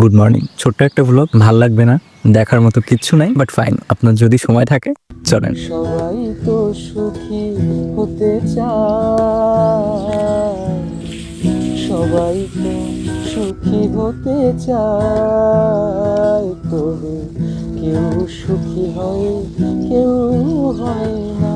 Good morning ছোট্ট একটা blog ভালো লাগবে না? দেখার মতো কিচ্ছু নাই বাট ফাইন আপনার যদি সময় থাকে চলেন। সবাই তো সুখী হতে চায়। সবাই তো সুখী হতে চায় তবে কেউ সুখী হয় কেউ হয় না।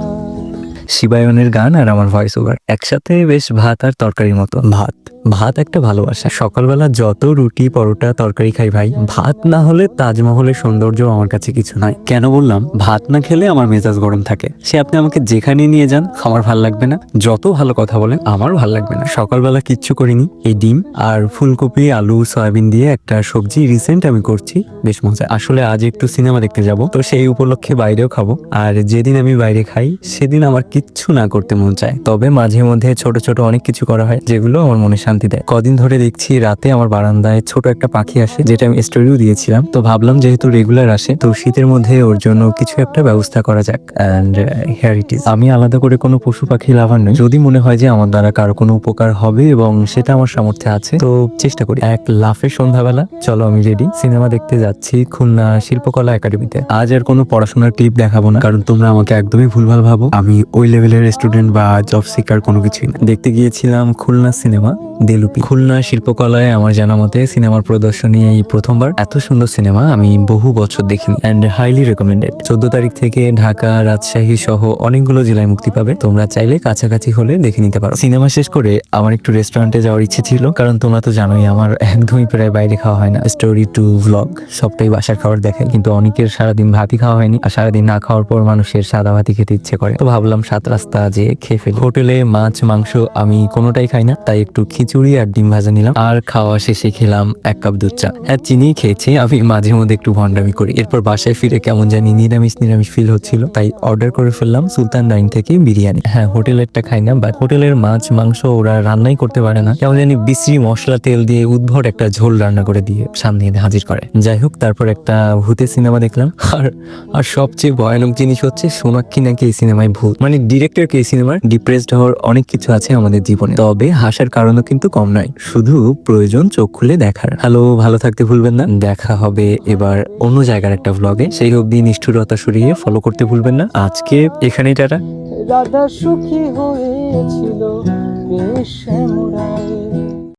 শিবায়নের গান আর আমার ভয়েস ওভার একসাথে বেশ ভাত আর তরকারির মতো। ভাত। ভাত একটা ভালোবাসা। সকালবেলা যত রুটি, পরোটা, তরকারি খাই ভাই, ভাত না হলে তাজমহলের সৌন্দর্য আমার কাছে কিছু নয় কেন বললাম? ভাত না খেলে আমার মেজাজ গরম থাকে। সে আপনি আমাকে যেখানে নিয়ে যান, আমার ভালো লাগবে না। যত ভালো কথা বলেন আমার ভালো লাগবে না। সকালবেলা কিচ্ছু করিনি। এই ডিম আর ফুলকপি, আলু, সয়াবিন দিয়ে একটা সবজি রিসেন্ট আমি করছি। বেশ মজা। আসলে আজ একটু সিনেমা দেখতে যাব, তো সেই উপলক্ষে বাইরেও খাব। আর যেদিন আমি বাইরে খাই, সেদিন আমার কিচ্ছু না করতে মন চায়। তবে মাঝে মধ্যে ছোট ছোট অনেক কিছু করা হয়, যেগুলো আমার মনে শান্তি দেয়। কদিন ধরে দেখছি রাতে আমার বারান্দায় ছোট একটা পাখি আসে, যেটা আমি স্টোরিও দিয়েছিলাম। তো ভাবলাম যেহেতু রেগুলার আসে, তো শীতের মধ্যে ওর জন্য কিছু একটা ব্যবস্থা করা যাক। অ্যান্ড হেয়ার ইট ইজ আমি আলাদা করে কোনো পশু পাখি লাভার নই। যদি মনে হয় যে আমার দ্বারা কারও কোনো উপকার হবে এবং সেটা আমার সামর্থ্যে আছে, তো চেষ্টা করি। এক লাফে সন্ধ্যাবেলা, চলো আমি রেডি সিনেমা দেখতে যাচ্ছি খুলনা শিল্পকলা একাডেমিতে। আজ আর কোনো পড়াশোনার ক্লিপ দেখাবো না, কারণ তোমরা আমাকে একদমই ভুলভাল ভাবো। আমি ওই লেভেলের স্টুডেন্ট বা জব সিকার কোনো কিছুই না। দেখতে গিয়েছিলাম খুলনা সিনেমা। দেলুপি। খুলনা শিল্পকলায় আমার জানা মতে সিনেমার প্রদর্শনী এই প্রথমবার। এত সুন্দর সিনেমা, আমি বহু বছর দেখিনি। অ্যান্ড হাইলি রেকমেন্ডেড চোদ্দ তারিখ থেকে ঢাকা, রাজশাহী সহ অনেকগুলো জেলায় মুক্তি পাবে। তোমরা চাইলে কাছাকাছি হলে দেখে নিতে পারো। সিনেমা শেষ করে আমার একটু রেস্টুরেন্টে যাওয়ার ইচ্ছে ছিল, কারণ তোমরা তো জানোই আমার একদমই প্রায় বাইরে খাওয়া হয় না। স্টোরি টু ভ্লগ সবটাই বাসার খাবার দেখে। কিন্তু অনেকের সারাদিন ভাতই খাওয়া হয়নি, আর সারাদিন না খাওয়ার পর মানুষের সাদা ভাতই খেতে ইচ্ছে করে। তো ভাবলাম সাত রাস্তা যে খেয়ে ফেলি। হোটেলে মাছ, মাংস আমি কোনোটাই খাই না, তাই একটু খিচুড়ি আর ডিম ভাজা নিলাম। আর খাওয়া শেষে খেলাম এক কাপ দুধ চা। হ্যাঁ চিনি খেয়েছি, আমি মাঝে মধ্যে একটু ভন্ডামি করি। এরপর বাসায় ফিরে কেমন জানি নিরামিষ নিরামিষ ফিল হচ্ছিল। তাই অর্ডার করে ফেললাম সুলতান ডাইন থেকে বিরিয়ানি। হ্যাঁ হোটেলেরটা খাই না বাট হোটেলের মাছ, মাংস ওরা রান্নাই করতে পারে না। কেমন জানি বিশ্রী মশলা, তেল দিয়ে উদ্ভট একটা ঝোল রান্না করে দিয়ে সামনে এনে হাজির করে। যাই হোক, তারপর একটা ভূতের সিনেমা দেখলাম। আর আর সবচেয়ে ভয়ানক জিনিস হচ্ছে সোনাক্ষী নাকি এই সিনেমায় ভূত। মানে ডিরেক্টরকে এই সিনেমার ডিপ্রেসড হওয়ার অনেক কিছু আছে আমাদের জীবনে। তবে হাসার কারণও কিন্তু কম নয়। শুধু প্রয়োজন চোখ খুলে দেখার। হ্যালো, ভালো থাকতে ভুলবেন না। দেখা হবে এবার অন্য জায়গার একটা ব্লগে সেই অবধি নিষ্ঠুরতা সরিয়ে ফলো করতে ভুলবেন না। আজকে এখানেই, টাটা। দাদা সুখী হয়েছিল